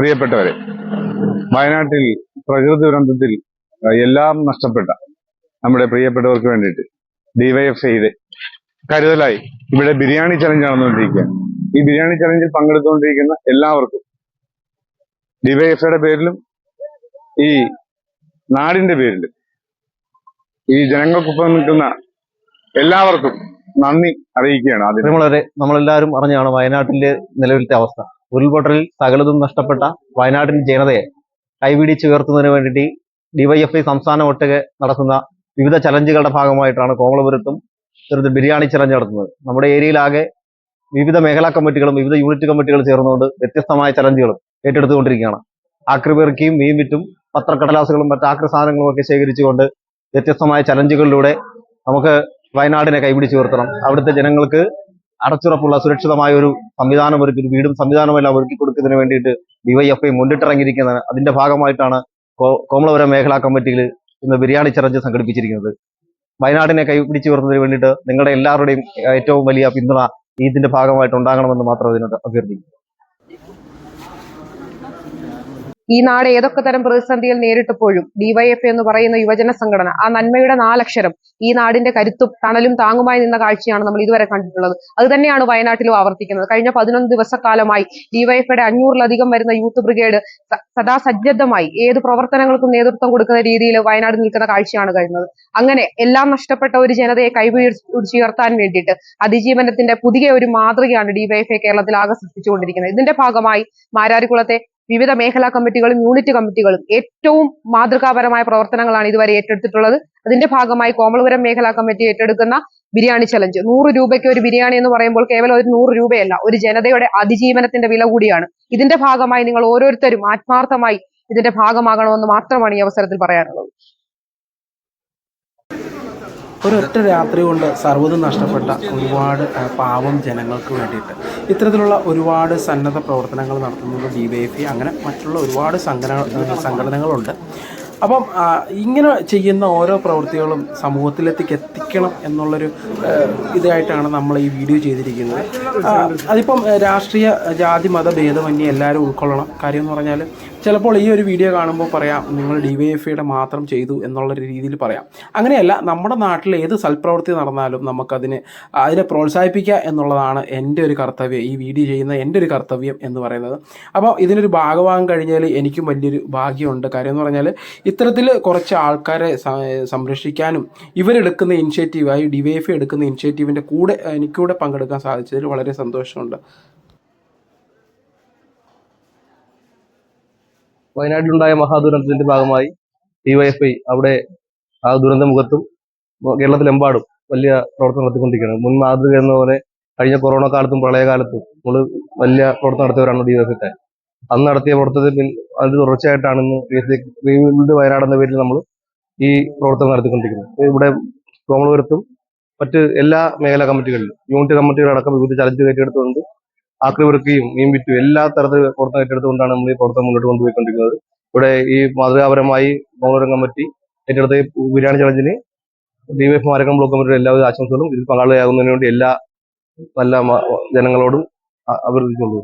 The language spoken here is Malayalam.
പ്രിയപ്പെട്ടവരെ വയനാട്ടിൽ പ്രകൃതി ദുരന്തത്തിൽ എല്ലാം നഷ്ടപ്പെട്ട നമ്മുടെ പ്രിയപ്പെട്ടവർക്ക് വേണ്ടിയിട്ട് ഡിവൈഎഫ്ഐയുടെ കരുതലായി ഇവിടെ ബിരിയാണി ചലഞ്ച് നടന്നുകൊണ്ടിരിക്കുകയാണ്. ഈ ബിരിയാണി ചലഞ്ചിൽ പങ്കെടുത്തുകൊണ്ടിരിക്കുന്ന എല്ലാവർക്കും ഡിവൈഎഫ്ഐയുടെ പേരിലും ഈ നാടിന്റെ പേരിലും ഈ ജനങ്ങൾക്കൊപ്പം നിൽക്കുന്ന എല്ലാവർക്കും നന്ദി അറിയിക്കുകയാണ് പ്രിയമുള്ളവരെ നമ്മളെല്ലാവരും അറിഞ്ഞാണ് വയനാട്ടിലെ നിലവിലത്തെ അവസ്ഥ. ഉരുൾപൊട്ടലിൽ സകലതും നഷ്ടപ്പെട്ട വയനാടിൻ ജനതയെ കൈപിടിച്ച് ഉയർത്തുന്നതിന് വേണ്ടിയിട്ട് ഡിവൈഎഫ്ഐ സംസ്ഥാനം ഒട്ടുകെ നടത്തുന്ന വിവിധ ചലഞ്ചുകളുടെ ഭാഗമായിട്ടാണ് കോമളപുരത്തും ചെറുത് ബിരിയാണി ചലഞ്ച് നടത്തുന്നത്. നമ്മുടെ ഏരിയയിലാകെ വിവിധ മേഖലാ കമ്മിറ്റികളും വിവിധ യൂണിറ്റ് കമ്മിറ്റികളും ചേർന്നുകൊണ്ട് വ്യത്യസ്തമായ ചലഞ്ചുകളും ഏറ്റെടുത്തുകൊണ്ടിരിക്കുകയാണ്. ആക്രിപെറുക്കിയും മീൻ വിറ്റും പത്രക്കടലാസുകളും മറ്റ് ആക്രി സാധനങ്ങളും ഒക്കെ ശേഖരിച്ചുകൊണ്ട് വ്യത്യസ്തമായ ചലഞ്ചുകളിലൂടെ നമുക്ക് വയനാടിനെ കൈപിടിച്ചു ഉയർത്തണം. അവിടുത്തെ ജനങ്ങൾക്ക് അടച്ചുറപ്പുള്ള സുരക്ഷിതമായ ഒരു സംവിധാനം ഒരുക്കി ഒരു വീടും സംവിധാനമെല്ലാം ഒരുക്കി കൊടുക്കുന്നതിന് വേണ്ടിയിട്ട് ഡിവൈഎഫ്ഐ മുന്നിട്ടിറങ്ങിയിരിക്കുന്നത് അതിന്റെ ഭാഗമായിട്ടാണ് കോമളപുരം മേഖലാ കമ്മിറ്റിയിൽ ഇന്ന് ബിരിയാണി ചലഞ്ച് സംഘടിപ്പിച്ചിരിക്കുന്നത്. വയനാടിനെ കൈപിടിച്ച് ഉയർത്തുന്നതിന് വേണ്ടിയിട്ട് നിങ്ങളുടെ എല്ലാവരുടെയും ഏറ്റവും വലിയ പിന്തുണ ഇതിന്റെ ഭാഗമായിട്ട് ഉണ്ടാകണമെന്ന് മാത്രം അതിനോട് അഭ്യർത്ഥിക്കുന്നു. ഈ നാട് ഏതൊക്കെ തരം പ്രതിസന്ധികൾ നേരിട്ടപ്പോഴും ഡിവൈഎഫ് എന്ന് പറയുന്ന യുവജന സംഘടന ആ നന്മയുടെ നാലക്ഷരം ഈ നാടിന്റെ കരുത്തും തണലും താങ്ങുമായി നിന്ന കാഴ്ചയാണ് നമ്മൾ ഇതുവരെ കണ്ടിട്ടുള്ളത്. അത് തന്നെയാണ് വയനാട്ടിലും ആവർത്തിക്കുന്നത്. കഴിഞ്ഞ പതിനൊന്ന് ദിവസക്കാലമായി ഡിവൈഎഫ്ഐയുടെ അഞ്ഞൂറിലധികം വരുന്ന യൂത്ത് ബ്രിഗേഡ് സദാ സജ്ജദ്ധമായി ഏത് പ്രവർത്തനങ്ങൾക്കും നേതൃത്വം കൊടുക്കുന്ന രീതിയിൽ വയനാട് നിൽക്കുന്ന കാഴ്ചയാണ് കഴിഞ്ഞത്. അങ്ങനെ എല്ലാം നഷ്ടപ്പെട്ട ഒരു ജനതയെ കൈപിടിച്ചുയർത്താൻ വേണ്ടിയിട്ട് അതിജീവനത്തിന്റെ പുതിയ ഒരു മാതൃകയാണ് ഡിവൈഎഫ്ഐ കേരളത്തിൽ ആകെ സൃഷ്ടിച്ചുകൊണ്ടിരിക്കുന്നത്. ഇതിന്റെ ഭാഗമായി മാരാരിക്കുളത്തെ വിവിധ മേഖലാ കമ്മിറ്റികളും യൂണിറ്റ് കമ്മിറ്റികളും ഏറ്റവും മാതൃകാപരമായ പ്രവർത്തനങ്ങളാണ് ഇതുവരെ ഏറ്റെടുത്തിട്ടുള്ളത്. അതിന്റെ ഭാഗമായി കോമളപുരം മേഖലാ കമ്മിറ്റി ഏറ്റെടുക്കുന്ന ബിരിയാണി ചലഞ്ച് നൂറ് രൂപയ്ക്ക് ഒരു ബിരിയാണി എന്ന് പറയുമ്പോൾ കേവലം ഒരു നൂറ് രൂപയല്ല ഒരു ജനതയുടെ അതിജീവനത്തിന്റെ വില കൂടിയാണ്. ഇതിന്റെ ഭാഗമായി നിങ്ങൾ ഓരോരുത്തരും ആത്മാർത്ഥമായി ഇതിന്റെ ഭാഗമാകണമെന്ന് മാത്രമാണ് ഈ അവസരത്തിൽ പറയാനുള്ളത്. ഒരൊറ്റ രാത്രി കൊണ്ട് സർവതും നഷ്ടപ്പെട്ട ഒരുപാട് പാവം ജനങ്ങൾക്ക് വേണ്ടിയിട്ട്. ഇത്തരത്തിലുള്ള ഒരുപാട് സന്നദ്ധ പ്രവർത്തനങ്ങൾ നടത്തുന്നത് ഡി വൈ എഫ് അങ്ങനെ മറ്റുള്ള ഒരുപാട് സംഘടന സംഘടനകളുണ്ട്. അപ്പം ഇങ്ങനെ ചെയ്യുന്ന ഓരോ പ്രവൃത്തികളും സമൂഹത്തിലേക്ക് എത്തിക്കണം എന്നുള്ളൊരു ഇതായിട്ടാണ് നമ്മൾ ഈ വീഡിയോ ചെയ്തിരിക്കുന്നത്. അതിപ്പം രാഷ്ട്രീയ ജാതി മത ഭേദമന്യേ എല്ലാവരും ഉൾക്കൊള്ളണം. കാര്യം എന്ന് പറഞ്ഞാൽ ചിലപ്പോൾ ഈ ഒരു വീഡിയോ കാണുമ്പോൾ പറയാം നിങ്ങൾ ഡി വൈ എഫ് ഐയുടെ മാത്രം ചെയ്തു എന്നുള്ള രീതിയിൽ പറയാം. അങ്ങനെയല്ല നമ്മുടെ നാട്ടിൽ ഏത് സൽപ്രവൃത്തി നടന്നാലും നമുക്കതിന് അതിനെ പ്രോത്സാഹിപ്പിക്കുക എന്നുള്ളതാണ് എന്റെ ഒരു കർത്തവ്യം ഈ വീഡിയോ ചെയ്യുന്ന എന്റെ ഒരു കർത്തവ്യം എന്ന് പറയുന്നത്. അപ്പോൾ ഇതിനൊരു ഭാഗമാകാൻ കഴിഞ്ഞാൽ എനിക്കും വലിയൊരു ഭാഗ്യമുണ്ട്. കാര്യം എന്ന് പറഞ്ഞാൽ ഇത്തരത്തിൽ കുറച്ച് ആൾക്കാരെ സംരക്ഷിക്കാനും ഇവരെടുക്കുന്ന ഇനിഷ്യേറ്റീവ് ആയി ഡി വൈ എഫ് എടുക്കുന്ന ഇനിഷ്യേറ്റീവിന്റെ കൂടെ എനിക്കൂടെ പങ്കെടുക്കാൻ സാധിച്ചതിൽ വളരെ സന്തോഷമുണ്ട്. വയനാട്ടിലുണ്ടായ മഹാദുരന്തത്തിന്റെ ഭാഗമായി ഡിവൈഎഫ്ഐ അവിടെ ആ ദുരന്ത മുഖത്തും കേരളത്തിലെമ്പാടും വലിയ പ്രവർത്തനം നടത്തിക്കൊണ്ടിരിക്കുകയാണ്. മുൻ മാതൃക എന്ന പോലെ കഴിഞ്ഞ കൊറോണ കാലത്തും പ്രളയകാലത്തും നമ്മൾ വലിയ പ്രവർത്തനം നടത്തിയവരാണ് ഡിവൈഎഫ്ഐക്കാർ അന്ന് നടത്തിയ പ്രവർത്തനത്തിൽ അത് തുടർച്ചയായിട്ടാണ് ഇന്ന് വയനാട് എന്ന പേരിൽ നമ്മൾ ഈ പ്രവർത്തനം നടത്തിക്കൊണ്ടിരിക്കുന്നത്. ഇവിടെ കോമളപുരത്തും മറ്റ് എല്ലാ മേഖലാ കമ്മിറ്റികളിലും യൂണിറ്റ് കമ്മിറ്റികളടക്കം വിവിധ ചലഞ്ച് ഏറ്റെടുത്തുകൊണ്ട് ആക്രിവൃത്തിയും മീൻ വിറ്റും എല്ലാ തരത്തിൽ പ്രവർത്തനം ഏറ്റെടുത്തുകൊണ്ടാണ് നമ്മൾ ഈ പ്രവർത്തനം മുന്നോട്ട് കൊണ്ടുപോയിക്കൊണ്ടിരിക്കുന്നത്. ഇവിടെ ഈ മാതൃകാപരമായി കോമളപുരം കമ്മിറ്റി ഏറ്റെടുത്ത ബിരിയാണി ചലഞ്ചിന് ഡിവൈഎഫ് മാരകം ബ്ലോക്ക് കമ്മിറ്റിയുടെ എല്ലാവിധ ആശംസകളും ഇതിൽ പങ്കാളിയാകുന്നതിന് വേണ്ടി എല്ലാ നല്ല ജനങ്ങളോടും അ- അഭ്യർത്ഥിച്ചുകൊള്ളു